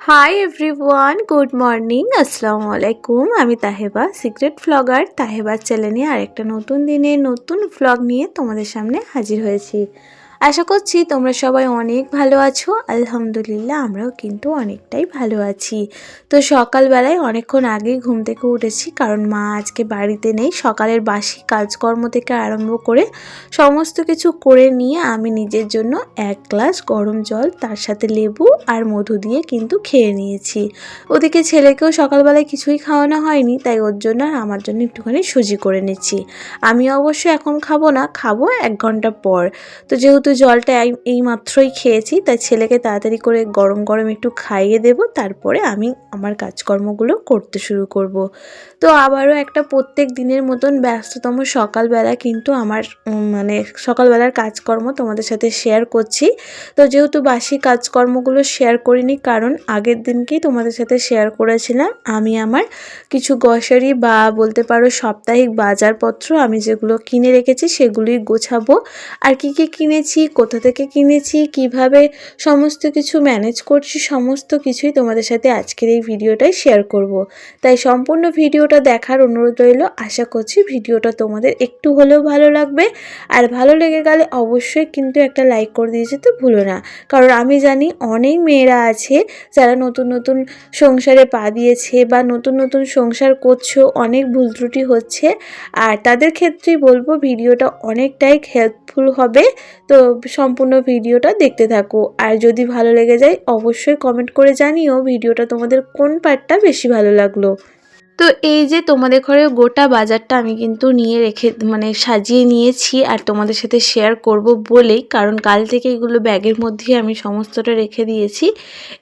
Hi everyone good morning আসসালামু আলাইকুম আমি তাহেবা সিক্রেট ফ্লগার তাহেবার চ্যানেলে আরেকটা নতুন দিনে নতুন ফ্লগ নিয়ে তোমাদের সামনে হাজির হয়েছি। আশা করছি তোমরা সবাই অনেক ভালো আছো। আলহামদুলিল্লাহ, আমরাও কিন্তু অনেকটাই ভালো আছি। তো সকালবেলায় অনেকক্ষণ আগেই ঘুম থেকে উঠেছি, কারণ মা আজকে বাড়িতে নেই। সকালের বাসি কাজকর্ম থেকে আরম্ভ করে সমস্ত কিছু করে নিয়ে আমি নিজের জন্য এক গ্লাস গরম জল, তার সাথে লেবু আর মধু দিয়ে কিন্তু খেয়ে নিয়েছি। ওদিকে ছেলেকেও সকালবেলায় কিছুই খাওয়ানো হয়নি, তাই ওর জন্য আর আমার জন্য একটুখানি সুজি করে নিচ্ছি। আমি অবশ্য এখন খাব না, খাব এক ঘণ্টা পর। তো যেহেতু জলটা এই- মাত্রই খেয়েছি, তাই ছেলেকে তাড়াতাড়ি করে গরম গরম একটু খাইয়ে দেব, তারপরে আমি আমার কাজকর্মগুলো করতে শুরু করব। তো আবারও একটা প্রত্যেক দিনের মতন ব্যস্ততম সকালবেলা কিন্তু আমার মানে সকালবেলার কাজকর্ম তোমাদের সাথে শেয়ার করছি। তো যেহেতু বাসি কাজকর্মগুলো শেয়ার করিনি, কারণ আগের দিনকেই তোমাদের সাথে শেয়ার করেছিলাম, আমি আমার কিছু গ্রসারি বা বলতে পারো সাপ্তাহিক বাজারপত্র আমি যেগুলো কিনে রেখেছি, সেগুলোই গোছাবো। আর কি কি কিনেছি কোথা থেকে কিনেছি, কীভাবে সমস্ত কিছু ম্যানেজ করছি, সমস্ত কিছুই তোমাদের সাথে আজকের এই ভিডিওটাই শেয়ার করব। তাই সম্পূর্ণ ভিডিওটা দেখার অনুরোধ রইল। আশা করছি ভিডিওটা তোমাদের একটু হলেও ভালো লাগবে। আর ভালো লেগে গেলে অবশ্যই কিন্তু একটা লাইক করে দিয়ে যেতে ভুলো না। কারণ আমি জানি অনেক মেয়েরা আছে যারা নতুন নতুন সংসারে পা দিয়েছে বা নতুন নতুন সংসার করছ, অনেক ভুল ত্রুটি হচ্ছে। আর তাদের ক্ষেত্রেই বলব ভিডিওটা অনেকটাই হেল্পফুল হবে। তো সম্পূর্ণ ভিডিওটা দেখতে থাকো। আর যদি ভালো লেগে যায়, অবশ্যই কমেন্ট করে জানিও ভিডিওটা তোমাদের কোন পার্টটা বেশি ভালো লাগল। তো এই যে তোমাদের ঘরে গোটা বাজারটা আমি কিন্তু নিয়ে রেখে মানে সাজিয়ে নিয়েছি আর তোমাদের সাথে শেয়ার করব বলেই, কারণ কাল থেকে এগুলো ব্যাগের মধ্যেই আমি সমস্তটা রেখে দিয়েছি।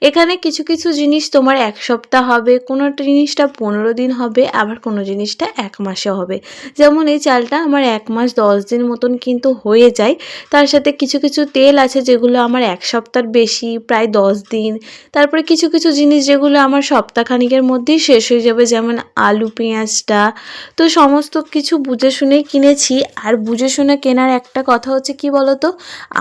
এখানে কিছু কিছু জিনিস তোমার এক সপ্তাহ হবে, কোনো জিনিসটা পনেরো দিন হবে, আবার কোনো জিনিসটা এক মাসে হবে। যেমন এই চালটা আমার এক মাস দশ দিন মতন কিন্তু হয়ে যায়। তার সাথে কিছু কিছু তেল আছে যেগুলো আমার এক সপ্তাহর বেশি, প্রায় দশ দিন। তারপরে কিছু কিছু জিনিস যেগুলো আমার সপ্তাহখানিকের মধ্যেই শেষ হয়ে যাবে, যেমন আলু পেঁয়াজটা তো সমস্ত কিছু বুঝে শুনেই কিনেছি। আর বুঝে শুনে কেনার একটা কথা হচ্ছে কি বলতো?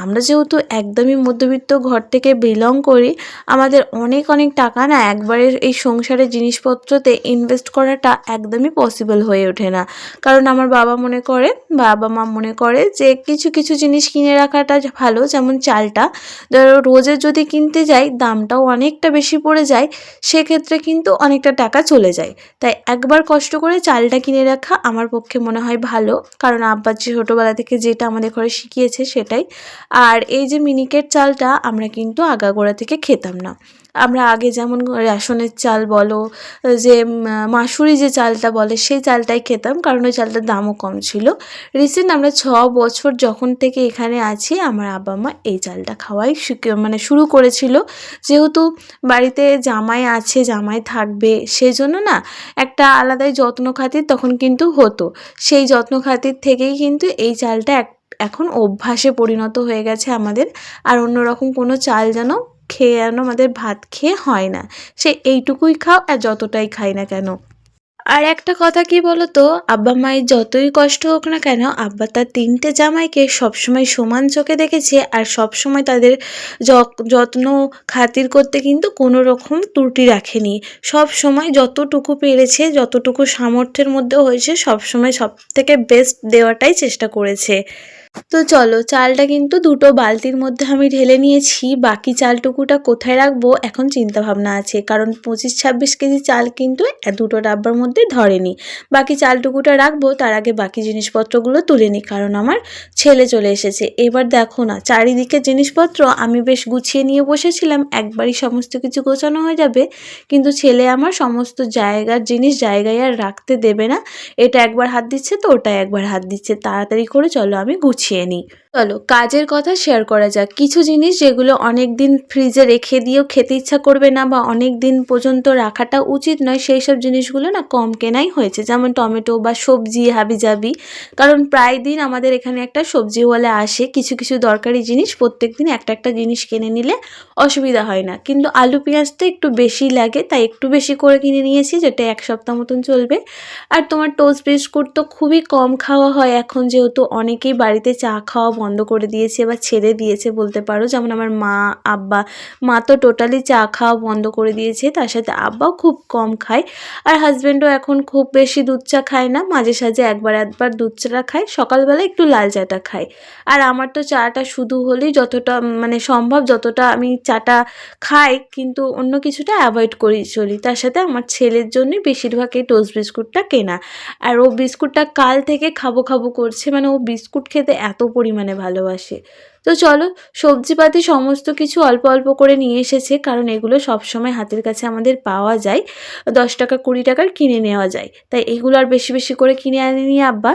আমরা যেহেতু একদমই মধ্যবিত্ত ঘর থেকে বিলং করি, আমাদের অনেক অনেক টাকা না একবারে এই সংসারের জিনিসপত্রতে ইনভেস্ট করাটা একদমই পসিবল হয়ে ওঠে না। কারণ আমার বাবা মনে করে, বাবা মা মনে করে যে কিছু কিছু জিনিস কিনে রাখাটা ভালো, যেমন চালটা। ধরো রোজের যদি কিনতে যাই, দামটাও অনেকটা বেশি পড়ে যায়, সেক্ষেত্রে কিন্তু অনেকটা টাকা চলে যায়। তাই একবার কষ্ট করে চালটা কিনে রাখা আমার পক্ষে মনে হয় ভালো, কারণ আব্বা যে ছোটোবেলা থেকে যেটা আমাদের ঘরে শিখিয়েছে সেটাই। আর এই যে মিনিকেট চালটা আমরা কিন্তু আগাগোড়া থেকে খেতাম না। আমরা আগে যেমন রেশনের চাল বলো, যে মাসুরি যে চালটা বলে, সেই চালটাই খেতাম, কারণ ওই চালটার দামও কম ছিল। রিসেন্ট আমরা ছ বছর যখন থেকে এখানে আছি, আমার আব্বা মা এই চালটা খাওয়াই মানে শুরু করেছিল। যেহেতু বাড়িতে জামাই আছে, জামাই থাকবে, সেই জন্য না একটা আলাদাই যত্ন খাতির তখন কিন্তু হতো। সেই যত্ন খাতির থেকেই কিন্তু এই চালটা এখন অভ্যাসে পরিণত হয়ে গেছে আমাদের। আর অন্যরকম কোনো চাল যেন খেয়ে যেন আমাদের ভাত খেয়ে হয় না। সে এইটুকুই খাও আর যতটাই খাই না কেন। আর একটা কথা কি বলতো? আব্বা মায়ের যতই কষ্ট হোক না কেন, আব্বা তার তিনটে জামাইকে সবসময় সমান চোখে দেখেছে আর সবসময় তাদের যত্ন খাতির করতে কিন্তু কোনো রকম ত্রুটি রাখেনি। সব সময় যতটুকু পেরেছে, যতটুকু সামর্থ্যের মধ্যে হয়েছে সব সময় সব থেকে বেস্ট দেওয়াটাই চেষ্টা করেছে। তো চলো, চালটা কিন্তু দুটো বালতির মধ্যে আমি ঢেলে নিয়েছি। বাকি চালটুকুটা কোথায় রাখব এখন চিন্তা ভাবনা আছে। কারণ পঁচিশ ছাব্বিশ কেজি চাল কিন্তু দুটো ডাব্বার মধ্যে ধরেনি। বাকি চালটুকুটা রাখব, তার আগে বাকি জিনিসপত্রগুলো তুলে নিই, কারণ আমার ছেলে চলে এসেছে। এবার দেখো না, চারিদিকে জিনিসপত্র আমি বেশ গুছিয়ে নিয়ে বসেছিলাম, একবারই সমস্ত কিছু গোছানো হয়ে যাবে। কিন্তু ছেলে আমার সমস্ত জায়গার জিনিস জায়গায় আর রাখতে দেবে না। এটা একবার হাত দিচ্ছে তো ওটা একবার হাত দিচ্ছে। তাড়াতাড়ি করে চলো, আমি গুছিয়ে নিই। চলো, কাজের কথা শেয়ার করা যাক। কিছু জিনিস যেগুলো অনেক দিন ফ্রিজে রেখে দিয়েও খেতে ইচ্ছা করবে না বা অনেক দিন পর্যন্ত রাখাটা উচিত নয়, সেই সব জিনিসগুলো না কম কেনাই হয়েছে। যেমন টমেটো বা সবজি, হাবিজাবি। কারণ প্রায় দিন আমাদের এখানে একটা সবজি সবজিওয়ালা আসে। কিছু কিছু দরকারি জিনিস প্রত্যেক দিন একটা একটা জিনিস কিনে নিলে অসুবিধা হয় না। কিন্তু আলু পেঁয়াজটা একটু বেশি লাগে, তাই একটু বেশি করে কিনে নিয়েছি, যেটা এক সপ্তাহ মতন চলবে। আর তোমার টোস্ট বিস্কুট তো খুবই কম খাওয়া হয়। এখন যেহেতু অনেকেই বাড়িতে চা খাওয়া বন্ধ করে দিয়েছে বা ছেড়ে দিয়েছে বলতে পারো। যেমন আমার মা, আব্বা, মা তো টোটালি চা খাওয়া বন্ধ করে দিয়েছে, তার সাথে আব্বাও খুব কম খায়। আর হাজব্যান্ডও এখন খুব বেশি দুধ চা খায় না, মাঝে সাঝে একবার একবার দুধ চাটা খায়, সকালবেলা একটু লাল চাটা খায়। আর আমার তো চাটা শুধু হলেই যতটা মানে সম্ভব যতটা আমি চাটা খাই, কিন্তু অন্য কিছুটা অ্যাভয়েড করি, চলি। তার সাথে আমার ছেলের জন্যই বেশিরভাগ এই টোস্ট বিস্কুটটা কেনা। আর ও বিস্কুটটা কাল থেকে খাব খাব করছে মানে ও বিস্কুট খেতে এত পরিমাণে ভালোবাসে। তো চলো, সবজিপাতি সমস্ত কিছু অল্প অল্প করে নিয়ে এসেছে, কারণ এগুলো সবসময় হাতের কাছে আমাদের পাওয়া যায়। দশ টাকা, কুড়ি টাকার কিনে নেওয়া যায়। তাই এগুলো আর বেশি বেশি করে কিনে আনিনি আব্বা।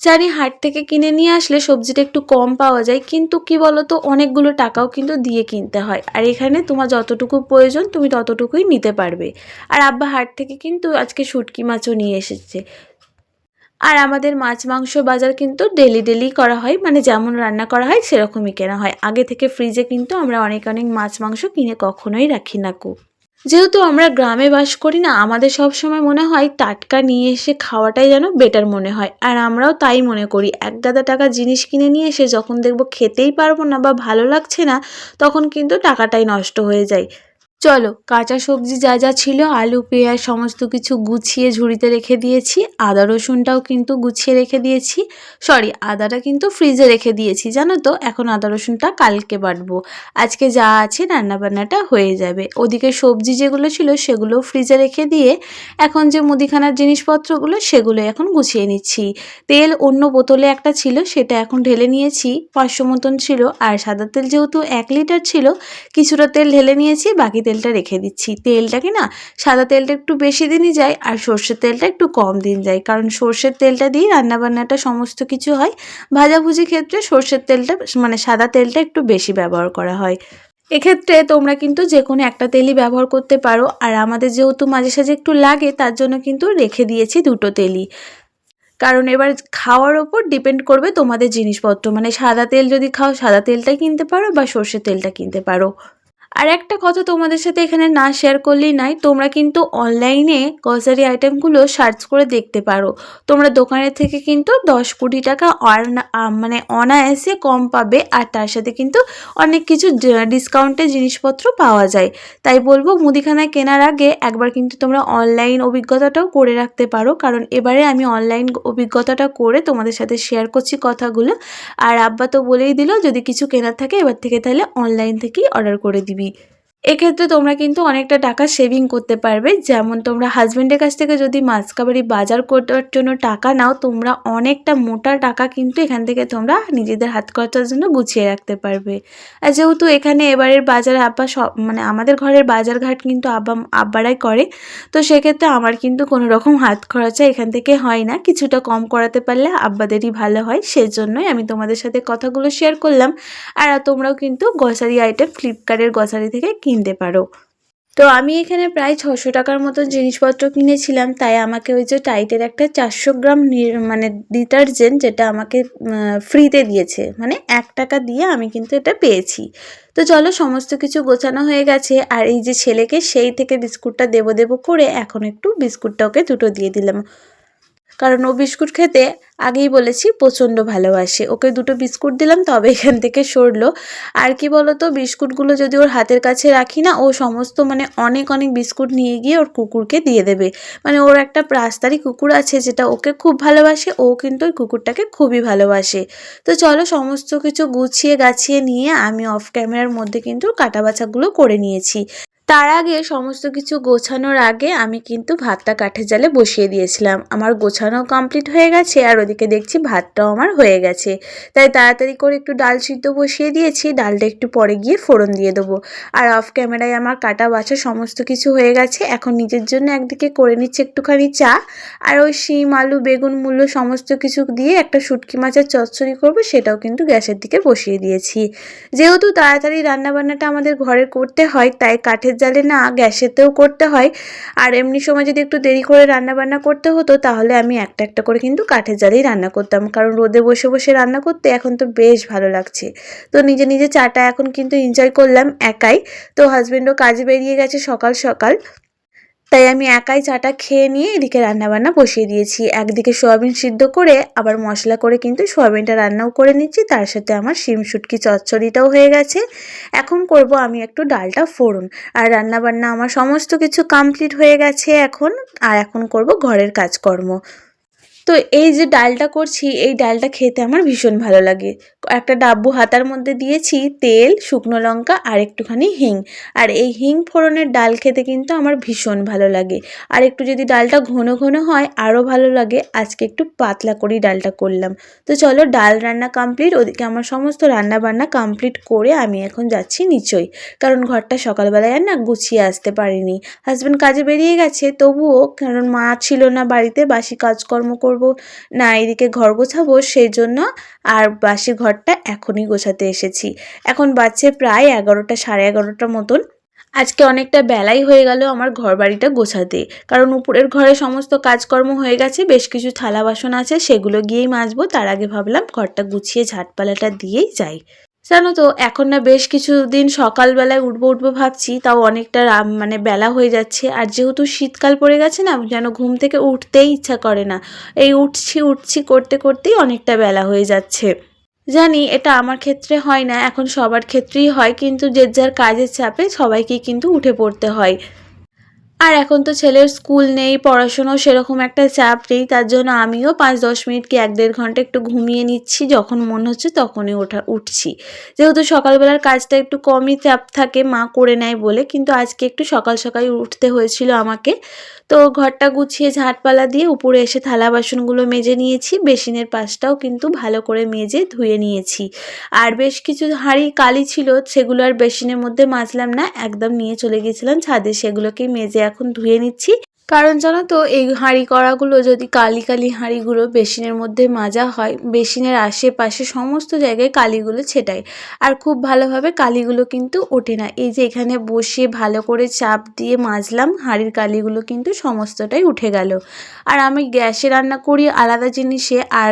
জানি হাট থেকে কিনে নিয়ে আসলে সবজিটা একটু কম পাওয়া যায়, কিন্তু কি বলতো, অনেকগুলো টাকাও কিন্তু দিয়ে কিনতে হয়। আর এখানে তোমার যতটুকু প্রয়োজন, তুমি ততটুকুই নিতে পারবে। আর আব্বা হাট থেকে কিন্তু আজকে শুটকি মাছও নিয়ে এসেছে। আর আমাদের মাছ, মাংস বাজার কিন্তু ডেলি ডেলি করা হয়। মানে যেমন রান্না করা হয়, সেরকমই কেনা হয়। আগে থেকে ফ্রিজে কিন্তু আমরা অনেক অনেক মাছ, মাংস কিনে কখনোই রাখি না কো যেহেতু আমরা গ্রামে বাস করি না, আমাদের সব সময় মনে হয় টাটকা নিয়ে এসে খাওয়াটাই যেন বেটার মনে হয়। আর আমরাও তাই মনে করি। এক গাদা টাকা জিনিস কিনে নিয়ে এসে যখন দেখব খেতেই পারব না বা ভালো লাগছে না, তখন কিন্তু টাকাটাই নষ্ট হয়ে যায়। চলো, কাঁচা সবজি যা যা ছিল, আলু, পেঁয়াজ, সমস্ত কিছু গুছিয়ে ঝুড়িতে রেখে দিয়েছি। আদা, রসুনটাও কিন্তু গুছিয়ে রেখে দিয়েছি। সরি আদাটা কিন্তু ফ্রিজে রেখে দিয়েছি, জানো তো? এখন আদা, রসুনটা কালকে বাটবো। আজকে যা আছে রান্নাবান্নাটা হয়ে যাবে। ওদিকে সবজি যেগুলো ছিল, সেগুলো ফ্রিজে রেখে দিয়ে এখন যে মুদিখানার জিনিসপত্রগুলো, সেগুলো এখন গুছিয়ে নিচ্ছি। তেল অন্য বোতলে একটা ছিল, সেটা এখন ঢেলে নিয়েছি। পাঁচশো মতন ছিল, আর সাদা তেল যেহেতু এক লিটার ছিল, কিছুটা তেল ঢেলে নিয়েছি, বাকি তেলটা রেখে দিচ্ছি। তেলটাকে না সাদা তেলটা একটু বেশি দিনই যায় আর সর্ষের তেলটা একটু কম দিন যায়। কারণ সর্ষের তেলটা দিয়ে রান্নাবান্নাটা সমস্ত কিছু হয়। ভাজাভুজি ক্ষেত্রে সর্ষের তেলটা মানে সাদা তেলটা একটু বেশি ব্যবহার করা হয়। এক্ষেত্রে তোমরা কিন্তু যে কোনো একটা তেলই ব্যবহার করতে পারো। আর আমাদের যেহেতু মাঝে সাঝে একটু লাগে, তার জন্য কিন্তু রেখে দিয়েছি দুটো তেলই। কারণ এবার খাওয়ার ওপর ডিপেন্ড করবে তোমাদের জিনিসপত্র। মানে সাদা তেল যদি খাও, সাদা তেলটাই কিনতে পারো বা সর্ষের তেলটা কিনতে পারো। আর একটা কথা তোমাদের সাথে এখানে না শেয়ার করলেই নাই, তোমরা কিন্তু অনলাইনে গ্রসারি আইটেমগুলো সার্চ করে দেখতে পারো। তোমরা দোকানের থেকে কিন্তু দশ কোটি টাকা মানে অনায়াসে কম পাবে আর তার সাথে কিন্তু অনেক কিছু ডিসকাউন্টে জিনিসপত্র পাওয়া যায়। তাই বলব, মুদিখানায় কেনার আগে একবার কিন্তু তোমরা অনলাইন অভিজ্ঞতাটাও করে রাখতে পারো। কারণ এবারে আমি অনলাইন অভিজ্ঞতাটা করে তোমাদের সাথে শেয়ার করছি কথাগুলো। আর আব্বা তো বলেই দিল, যদি কিছু কেনার থাকে এবার থেকে তাহলে অনলাইন থেকেই অর্ডার করে দিবি। me এক্ষেত্রে তোমরা কিন্তু অনেকটা টাকা সেভিং করতে পারবে। যেমন তোমরা হাজব্যান্ডের কাছ থেকে যদি মাছকাবারি বাজার করার জন্য টাকা নাও, তোমরা অনেকটা মোটা টাকা কিন্তু এখান থেকে তোমরা নিজেদের হাত খরচার জন্য গুছিয়ে রাখতে পারবে। আর যেহেতু এখানে এবারের বাজার আব্বা সব মানে আমাদের ঘরের বাজার ঘাট কিন্তু আব্বা, আব্বারাই করে, তো সেক্ষেত্রে আমার কিন্তু কোনো রকম হাত খরচা এখান থেকে হয় না। কিছুটা কম করাতে পারলে আব্বাদেরই ভালো হয়, সেজন্যই আমি তোমাদের সাথে কথাগুলো শেয়ার করলাম। আর তোমরাও কিন্তু গ্রসারি আইটেম ফ্লিপকার্টের গ্রসারি থেকে কিনতে পারো। তো আমি এখানে প্রায় ছশো টাকার মতন জিনিসপত্র কিনেছিলাম, তাই আমাকে ওই যে টাইটের একটা চারশো গ্রাম মানে ডিটারজেন্ট যেটা আমাকে ফ্রিতে দিয়েছে মানে এক টাকা দিয়ে আমি কিন্তু এটা পেয়েছি। তো চলো সমস্ত কিছু গোছানো হয়ে গেছে, আর এই যে ছেলেকে সেই থেকে বিস্কুটটা দেবো দেবো করে এখন একটু বিস্কুটটা ওকে দুটো দিয়ে দিলাম। কারণ ও বিস্কুট খেতে আগেই বলেছি প্রচণ্ড ভালোবাসে। ওকে দুটো বিস্কুট দিলাম, তবে এখান থেকে সরলো। আর কি বলতো, বিস্কুটগুলো যদি ওর হাতের কাছে রাখি না, ও সমস্ত মানে অনেক অনেক বিস্কুট নিয়ে গিয়ে ওর কুকুরকে দিয়ে দেবে। মানে ওর একটা প্রাস্তারি কুকুর আছে যেটা ওকে খুব ভালোবাসে, ও কিন্তু ওই কুকুরটাকে খুবই ভালোবাসে। তো চলো সমস্ত কিছু গুছিয়ে গাছিয়ে নিয়ে আমি অফ ক্যামেরার মধ্যে কিন্তু কাটা বাছাগুলো করে নিয়েছি। তার আগে সমস্ত কিছু গোছানোর আগে আমি কিন্তু ভাতটা কাঠের জালে বসিয়ে দিয়েছিলাম। আমার গোছানো কমপ্লিট হয়ে গেছে আর ওদিকে দেখছি ভাতটাও আমার হয়ে গেছে। তাই তাড়াতাড়ি করে একটু ডাল সিদ্ধ বসিয়ে দিয়েছি। ডালটা একটু পরে গিয়ে ফোড়ন দিয়ে দেবো। আর অফ ক্যামেরায় আমার কাটা বাছা সমস্ত কিছু হয়ে গেছে। এখন নিজের জন্য একদিকে করে নিচ্ছে একটুখানি চা আর ওই শিম, আলু, বেগুন মূল্য সমস্ত কিছু দিয়ে একটা শুটকি মাছের চচ্চড়ি করব, সেটাও কিন্তু গ্যাসের দিকে বসিয়ে দিয়েছি। যেহেতু তাড়াতাড়ি রান্নাবান্নাটা আমাদের ঘরে করতে হয়, তাই কাঠের কাঠের জালে না গ্যাসেতেও করতে হয়। আর এমনি সময় যদি একটু দেরি করে রান্না বান্না করতে হতো, তাহলে আমি একটা একটা করে কিন্তু কাঠের জালেই রান্না করতাম। কারণ রোদে বসে বসে রান্না করতে এখন তো বেশ ভালো লাগছে। তো নিজে নিজে চাটা এখন কিন্তু এনজয় করলাম একাই। তো হাজব্যান্ডও কাজে বেরিয়ে গেছে সকাল সকাল। তাই আমি একাই চাটা খেয়ে নিয়ে এদিকে রান্নাবান্না বসিয়ে দিয়েছি। একদিকে সোয়াবিন সিদ্ধ করে, আবার মশলা করে কিন্তু সোয়াবিনটা রান্নাও করে নিচ্ছি। তার সাথে আমার শিম শুটকি চচ্চড়িটাও হয়ে গেছে। এখন করব আমি একটু ডালটা ফোড়ন। আর রান্নাবান্না আমার সমস্ত কিছু কমপ্লিট হয়ে গেছে এখন। আর এখন করব ঘরের কাজকর্ম। তো এই যে ডালটা করছি, এই ডালটা খেতে আমার ভীষণ ভালো লাগে। একটা ডাব্বু হাতার মধ্যে দিয়েছি, তেল, শুকনো লঙ্কা আর একটুখানি হিং। আর এই হিং ফোড়নের ডাল খেতে কিন্তু আমার ভীষণ ভালো লাগে। আর একটু যদি ডালটা ঘন ঘন হয়, আরও ভালো লাগে। আজকে একটু পাতলা করেই ডালটা করলাম। তো চলো, ডাল রান্না কমপ্লিট ওদিকে আমার সমস্ত রান্না বান্না কমপ্লিট করে আমি এখন যাচ্ছি নিচই। কারণ ঘরটা সকালবেলায় আর না গুছিয়ে আসতে পারিনি। হাজব্যান্ড কাজে বেরিয়ে গেছে, তবুও কারণ মা ছিল না বাড়িতে, বাসি কাজকর্ম করব, না এদিকে ঘর গোছাবো সেই জন্য আর বাসি ঘরটা এখনই গোছাতে এসেছি। এখন বাচ্চে প্রায় এগারোটা, সাড়ে এগারোটার মতন। আজকে অনেকটা বেলাই হয়ে গেল আমার ঘর বাড়িটা গোছাতে। কারণ উপরের ঘরে সমস্ত কাজকর্ম হয়ে গেছে, বেশ কিছু থালা বাসন আছে, সেগুলো গিয়েই মাজবো। তার আগে ভাবলাম ঘরটা গুছিয়ে ঝাটপালাটা দিয়েই যাই। জানো তো, এখন না বেশ কিছুদিন সকালবেলায় উঠবো উঠবো ভাবছি, তাও অনেকটা মানে বেলা হয়ে যাচ্ছে। আর যেহেতু শীতকাল পড়ে গেছে না, যেন ঘুম থেকে উঠতেই ইচ্ছা করে না। এই উঠছি উঠছি করতে করতেই অনেকটা বেলা হয়ে যাচ্ছে। জানি এটা আমার ক্ষেত্রে হয় না, এখন সবার ক্ষেত্রেই হয়, কিন্তু যে যার কাজের চাপে সবাইকেই কিন্তু উঠে পড়তে হয়। আর এখন তো ছেলের স্কুল নেই পড়াশুনো সেরকম একটা চাপ নেই, তার জন্য আমিও পাঁচ দশ মিনিট কি এক দেড় ঘণ্টা একটু ঘুমিয়ে নিচ্ছি, যখন মনে হচ্ছে তখনই ওঠা, উঠছি। যেহেতু সকালবেলার কাজটা একটু কমই চাপ থাকে, মা করে নেয় বলে, কিন্তু আজকে একটু সকাল সকাল উঠতে হয়েছিল আমাকে তো ঘরটা গুছিয়ে ঝাঁটপালা দিয়ে উপরে এসে থালা বাসনগুলো মেজে নিয়েছি। বেসিনের পাশটাও কিন্তু ভালো করে মেজে ধুয়ে নিয়েছি। আর বেশ কিছু হাঁড়ি কালি ছিল, সেগুলো আর বেসিনের মধ্যে মাজলাম না, একদম নিয়ে চলে গেছিলাম ছাদে, সেগুলোকেই মেজে এখন ধুয়ে নিচ্ছি। কারণ জানো তো, এই হাঁড়ি কড়াগুলো যদি কালি কালি হাঁড়িগুলো বেসিনের মধ্যে মাজা হয়, বেসিনের আশেপাশে সমস্ত জায়গায় কালিগুলো ছেটায়। আর খুব ভালোভাবে কালিগুলো কিন্তু ওঠে না। এই যে এখানে বসে ভালো করে চাপ দিয়ে মাজলাম, হাঁড়ির কালিগুলো কিন্তু সমস্তটাই উঠে গেল। আর আমি গ্যাসে রান্না করি আলাদা জিনিসে, আর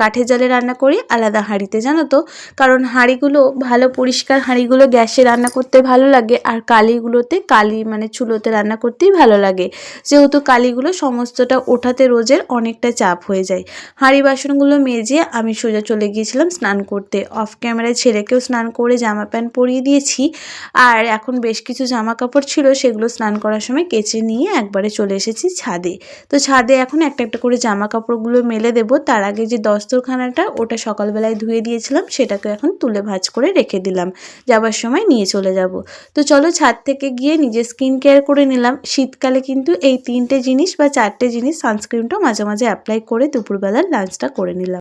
কাঠের জালে রান্না করি আলাদা হাঁড়িতে, জানো তো? কারণ হাঁড়িগুলো, ভালো পরিষ্কার হাঁড়িগুলো গ্যাসে রান্না করতে ভালো লাগে, আর কালিগুলোতে কালি মানে চুলোতে রান্না করতেই ভালো লাগে। যেহেতু কালিগুলো সমস্তটা ওঠাতে রোজের অনেকটা চাপ হয়ে যায়। হাঁড়ি বাসনগুলো মেজে আমি সোজা চলে গিয়েছিলাম স্নান করতে। অফ ক্যামেরায় ছেলেকেও স্নান করে জামা প্যান্ট পরিয়ে দিয়েছি। আর এখন বেশ কিছু জামা কাপড় ছিল, সেগুলো স্নান করার সময় কেচে নিয়ে একবারে চলে এসেছি ছাদে। তো ছাদে এখন একটা একটা করে জামা কাপড়গুলো মেলে দেবো। তার আগে যে দস্তরখানাটা, ওটা সকালবেলায় ধুয়ে দিয়েছিলাম, সেটাকে এখন তুলে ভাজ করে রেখে দিলাম। যাবার সময় নিয়ে চলে যাব। তো চলো ছাদ থেকে গিয়ে নিজে স্কিন কেয়ার করে নিলাম। শীতকালে কিন্তু এই তিনটে জিনিস বা চারটে জিনিস সানস্ক্রিনটা মাঝে মাঝে অ্যাপ্লাই করে দুপুরবেলার লাঞ্চটা করে নিলাম।